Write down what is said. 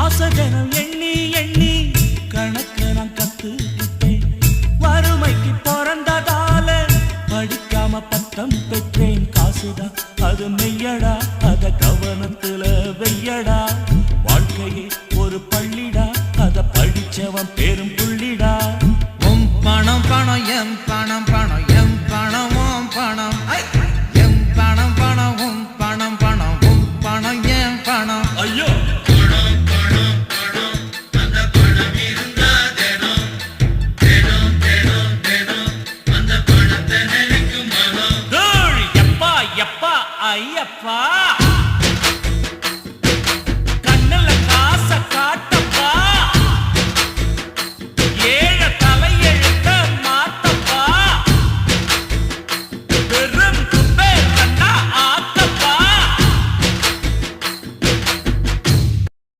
ஆசகனம் எண்ணி எண்ணி கணக்கு நான் கத்துக்கிட்டேன். வறுமைக்கு பிறந்ததால படிக்காம பட்டம் பெற்றேன். காசுடா அது மெய்யடா அத கவனத்துல வெய்யடா வாழ்க்கையே ஒரு பள்ளிடா அத படிச்சவன் பெரும் புள்ளிடா. உம் பணம் பணம் எம் பணம் பணம் எம் பணம் ஓம் பணம். எம் பணம் பணம் உம் பணம் பணம் உம் பணம் எம் பணம். ஐயோ! ஐயப்பா!